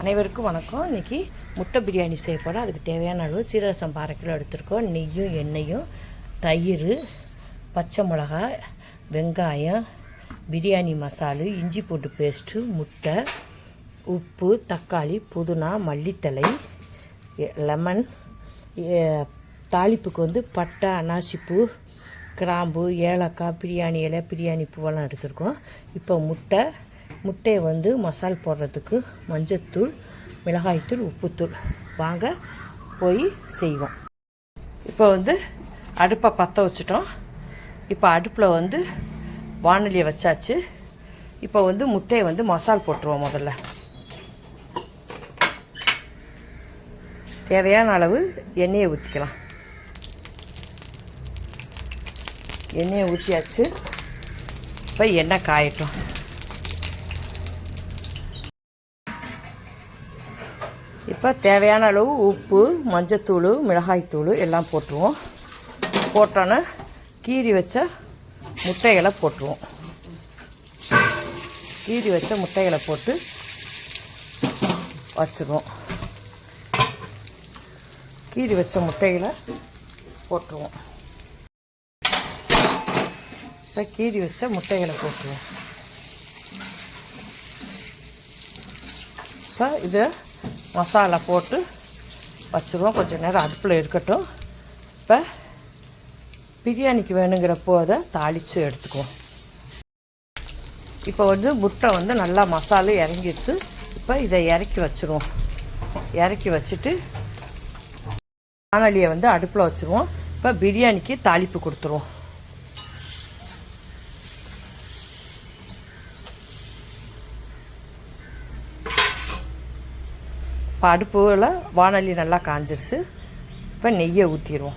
அனைவருக்கும் வணக்கம். இன்றைக்கி முட்டை பிரியாணி செய்ய போகிறோம் அதுக்கு தேவையான அளவு சீரக சம்பா அரை கிலோ எடுத்துருக்கோம். நெய்யும் எண்ணெயும் தயிர் பச்சை மிளகாய் வெங்காயம் பிரியாணி மசாலு இஞ்சி பூண்டு பேஸ்ட்டு முட்டை உப்பு தக்காளி புதினா மல்லித்தழை லெமன் தாளிப்புக்கு வந்து பட்டை அனாசிப்பூ கிராம்பு ஏலக்காய் பிரியாணி இலை பிரியாணி பூவெல்லாம் எடுத்திருக்கோம். இப்போ முட்டை முட்டையை வந்து மசால் போடுறதுக்கு மஞ்சத்தூள் மிளகாய்த்தூள் உப்புத்தூள். வாங்க போய் செய்வோம். இப்போ வந்து அடுப்பை பற்ற வச்சுட்டோம். இப்போ அடுப்பில் வந்து வானொலியை வச்சாச்சு. இப்போ வந்து முட்டையை வந்து மசால் போட்டுருவோம் முதல்ல. தேவையான அளவு எண்ணெயை ஊற்றிக்கலாம் எண்ணெயை ஊற்றியாச்சு இப்போ எண்ணெய் காயட்டும். இப்போ தேவையான அளவு உப்பு மஞ்சத்தூள் மிளகாய்த்தூள் எல்லாம் போட்டுருவோம். போட்டோன்னே கீறி வச்ச முட்டைகளை போட்டுருவோம். கீறி வச்ச முட்டைகளை போட்டு வச்சுருவோம். கீறி வச்ச முட்டைகளை போட்டுருவோம். இப்போ கீறி வச்ச முட்டைகளை போட்டுருவோம். இப்போ இதை மசாலா போட்டு வச்சுருவோம். கொஞ்சம் நேரம் அடுப்பில் இருக்கட்டும். இப்போ பிரியாணிக்கு வேணுங்கிறப்போ அதை தாளித்து எடுத்துக்குவோம். இப்போ வந்து முட்டை வந்து நல்லா மசாலா இறங்கிடுச்சு. இப்போ இதை இறக்கி வச்சுருவோம். இறக்கி வச்சுட்டு வானலியை வந்து அடுப்பில் வச்சுருவோம். இப்போ பிரியாணிக்கு தாளிப்பு கொடுத்துருவோம். இப்போ அடுப்பில் வானொலி நல்லா காஞ்சிருச்சு. இப்போ நெய்யை ஊற்றிடுவோம்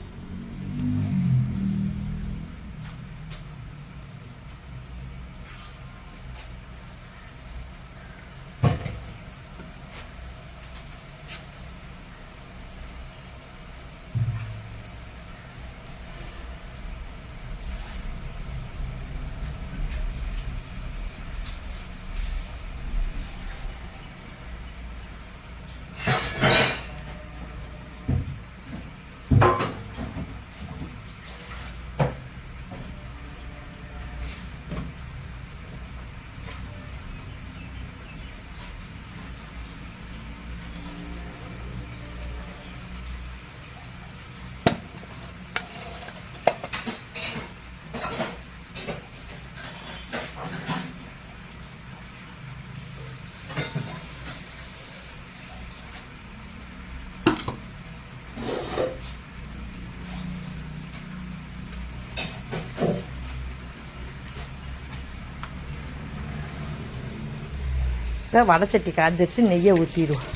இப்போ வடச்சட்டி காஞ்சிருச்சு நெய்யை ஊற்றிடுவோம்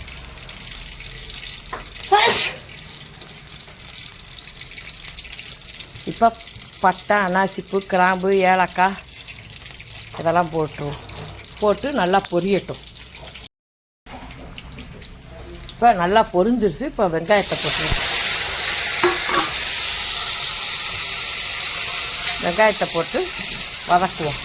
இப்போ பட்டை அனாசிப்பு கிராம்பு ஏலக்காய் இதெல்லாம் போட்டுருவோம். போட்டு நல்லா பொரியட்டும். இப்போ நல்லா பொரிஞ்சிருச்சு இப்போ வெங்காயத்தை போட்டுருவோம். வெங்காயத்தை போட்டு வதக்குவோம்.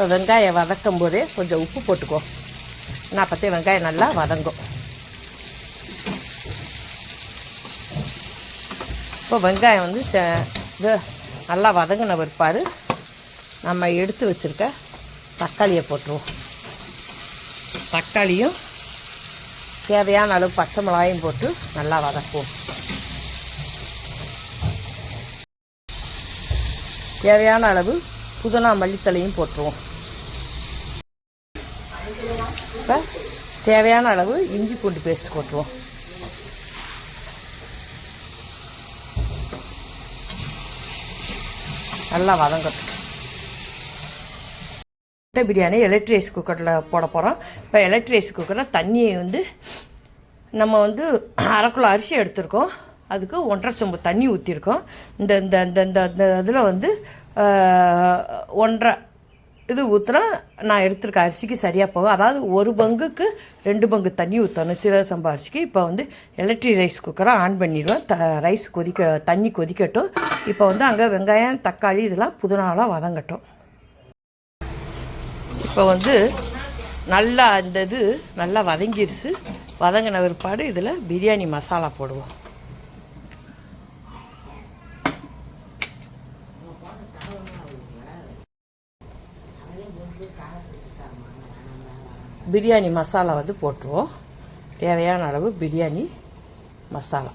இப்போ வெங்காயம் வதக்கும் போதே கொஞ்சம் உப்பு போட்டுக்கோ. நான் பற்றி வெங்காயம் நல்லா வதங்கும். இப்போ வெங்காயம் வந்து ச- இது நல்லா வதங்கின பிற்பாடு நம்ம எடுத்து வச்சுருக்க தக்காளியை போட்டுருவோம். தக்காளியும் தேவையான அளவு பச்சை மிளகாயும் போட்டு நல்லா வதக்குவோம். தேவையான அளவு புதினா மல்லித்தலையும் போட்டுருவோம். இப்போ தேவையான அளவு இஞ்சி பூண்டு பேஸ்ட் போட்டுருவோம். நல்லா வதங்கட்டும். முட்டை பிரியாணி எலக்ட்ரிக் ரைஸ் குக்கரில் போட போகிறோம் இப்போ எலக்ட்ரிக் ரைஸ் குக்கரில் தண்ணியை வந்து நம்ம வந்து அரை கிலோ அரிசி எடுத்திருக்கோம். அதுக்கு ஒன்றரை சொம்பு தண்ணி ஊற்றிருக்கோம் இந்த இந்த இந்த இந்த இதில் வந்து ஒன்றரை இது ஊற்றுனா நான் எடுத்துருக்கேன் அரிசிக்கு சரியாக போகும் அதாவது ஒரு பங்குக்கு ரெண்டு பங்கு தண்ணி ஊற்றணும் சீரக சம்பா அரிசிக்கு. இப்போ வந்து எலக்ட்ரிக் ரைஸ் குக்கரை ஆன் பண்ணிடுவேன். த ரைஸ் கொதிக்க தண்ணி கொதிக்கட்டும். இப்போ வந்து அங்கே வெங்காயம் தக்காளி இதெல்லாம் புதினாலாம் வதங்கட்டும். இப்போ வந்து நல்லா இந்த இது நல்லா வதங்கிருச்சு. வதங்கின பிற்பாடு இதில் பிரியாணி மசாலா போடுவோம். பிரியாணி மசாலா வந்து போட்டுருவோம். தேவையான அளவு பிரியாணி மசாலா.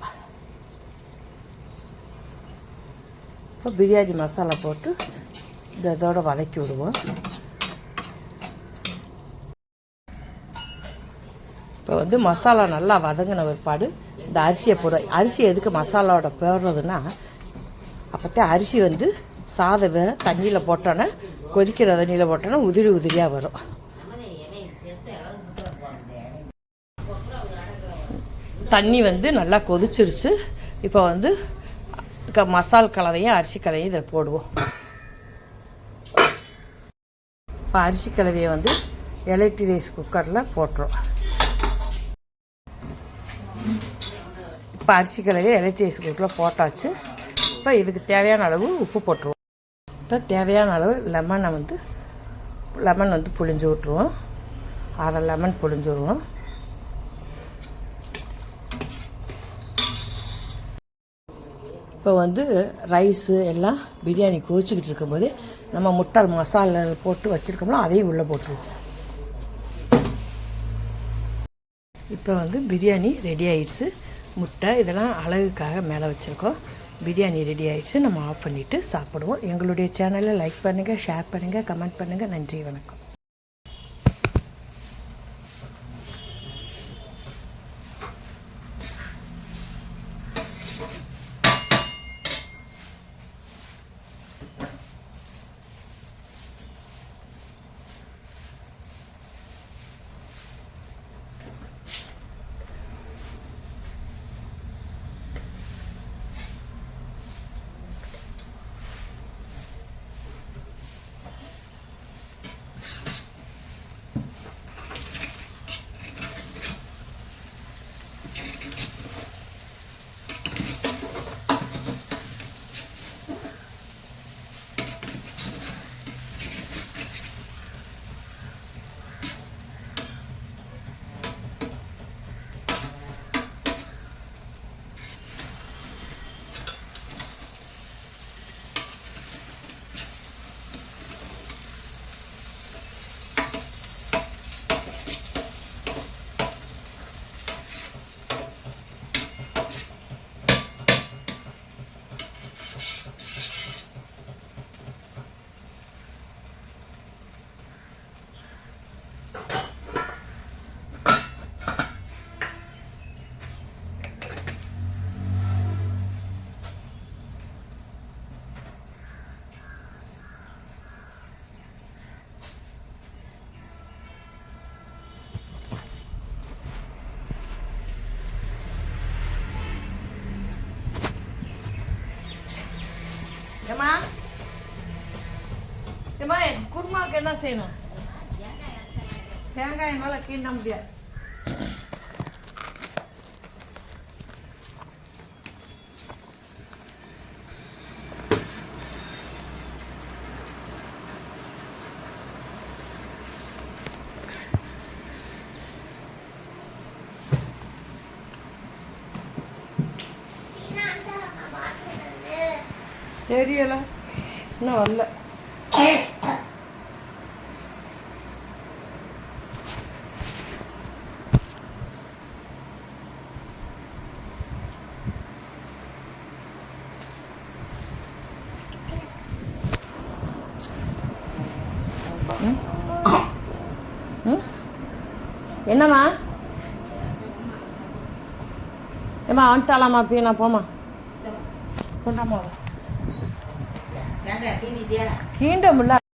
இப்போ பிரியாணி மசாலா போட்டு இந்த இதோட வதக்கி விடுவோம். இப்போ வந்து மசாலா நல்லா வதங்கின பிற்பாடு இந்த அரிசியை போட அரிசி எதுக்கு மசாலாவோட போடுறதுன்னா அப்போத்தே அரிசி வந்து சாதவை தண்ணியில் போட்டோன்னே கொதிக்கிற தண்ணியில் போட்டோன்னே உதிரி உதிரியாக வரும். தண்ணி வந்து நல்லா கொதிச்சிருச்சு. இப்போ வந்து க மசால் கலவையும் அரிசி கலவையும் இதில் போடுவோம். இப்போ அரிசி கலவையை வந்து எலக்ட்ரிக் ரைஸ் குக்கரில் போட்டுரும் இப்போ அரிசி கலவையை எலக்ட்ரிக் ரைஸ் குக்கரில் போட்டாச்சு. இப்போ இதுக்கு தேவையான அளவு உப்பு போட்டுருவோம். இப்போ தேவையான அளவு லெமனை வந்து லெமன் வந்து புழிஞ்சு விட்ருவோம் அரை லெமன் புழிஞ்சு விடுவோம். இப்போ வந்து ரைஸு எல்லாம் பிரியாணி கொதிச்சுக்கிட்டு இருக்கும்போது நம்ம முட்டை மசாலா போட்டு வச்சுருக்கோம்னா அதையும் உள்ளே போட்டுருவோம். இப்போ வந்து பிரியாணி ரெடி ஆயிடுச்சு. முட்டை இதெல்லாம் அழகுக்காக மேலே வச்சுருக்கோம். பிரியாணி ரெடி ஆயிடுச்சு. நம்ம ஆஃப் பண்ணிவிட்டு சாப்பிடுவோம். எங்களுடைய சேனலை லைக் பண்ணுங்கள் ஷேர் பண்ணுங்கள் கமெண்ட் பண்ணுங்கள் நன்றி வணக்கம். குருமாவுக்கு என்ன செய்யணும் தேங்காய் என்னால் கிண்ட முடியாது தெரியல இன்னும் வரல என்னம்மா? ஏம்மா வந்துட்டாலாமா அப்படியே நான் போமா கொண்டாமா கீண்ட முடியல